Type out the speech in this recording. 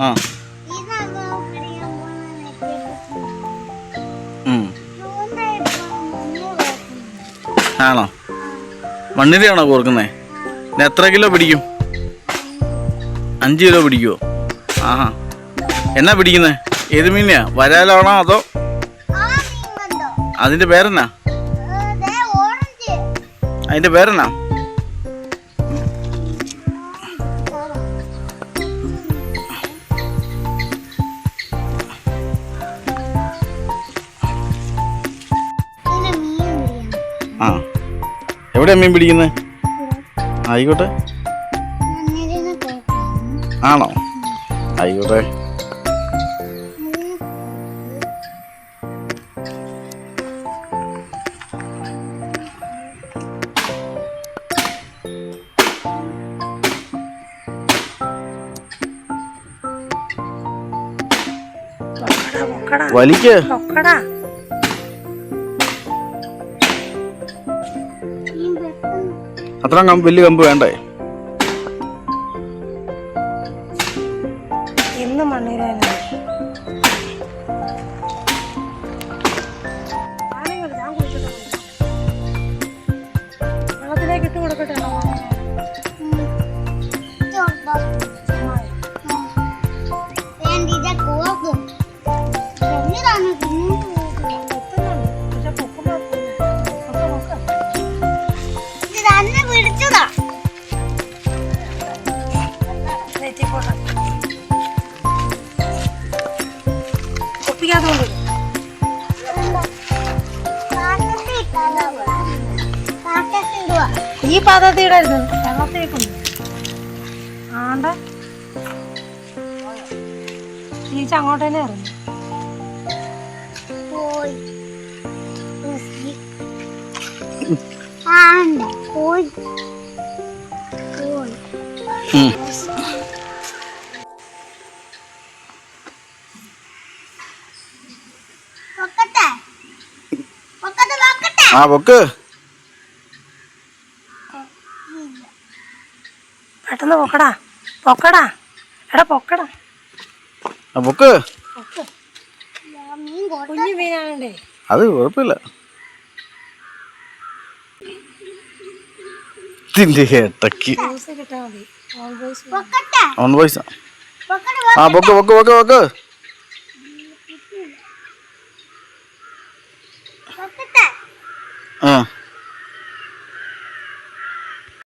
ആ. മുന്നേ ആണോ? മണ്ണിരയാണോ കോർക്കുന്നേ? എത്ര കിലോ പിടിക്കും? അഞ്ച് കിലോ പിടിക്കുമോ ആഹാ. എന്നാ പിടിക്കുന്നേ? ഏത് മീനെയാ വരാലാണോ അതോ? അതിന്റെ പേരെന്നാ? അതിന്റെ പേരെന്നാ? ആ. എവിടെ മീൻ പിടിക്കുന്നത് ആയിക്കോട്ടെ. ആണോ? ആയിക്കോട്ടെ. വലിക്ക്. പെട്ടെന്ന് അത്ര കമ്പ് വലിയ കമ്പ് വേണ്ടേ? ഞാൻ ഇട്ട് കൊടുക്കട്ടെ നെറ്റിപ്പോട്ടെ ഒപ്പിക്കാതെ കൊണ്ടുവരും. ഈ പാത്രത്തിൽ ഇടരുത് വെള്ളത്തേക്കുണ്ട് ആണ്ട. തിരിച്ച് അങ്ങോട്ട് തന്നെ ഇറങ്ങി. പോയി ആണ്ട. പോയി. പോയി. ആ പൊക്ക്. പെട്ടെന്ന് പൊക്കടാ. പൊക്കടാ. എടാ പൊക്കടാ. ആ പൊക്ക്. കുഞ്ഞു മീനാണേ അത് കുഴപ്പമില്ല. ഇതിന്റെ ഏട്ടക്ക് ഓൺ വോയിസ് ആ. പൊക്ക് പൊക്ക് പൊക്ക് പൊക്ക്.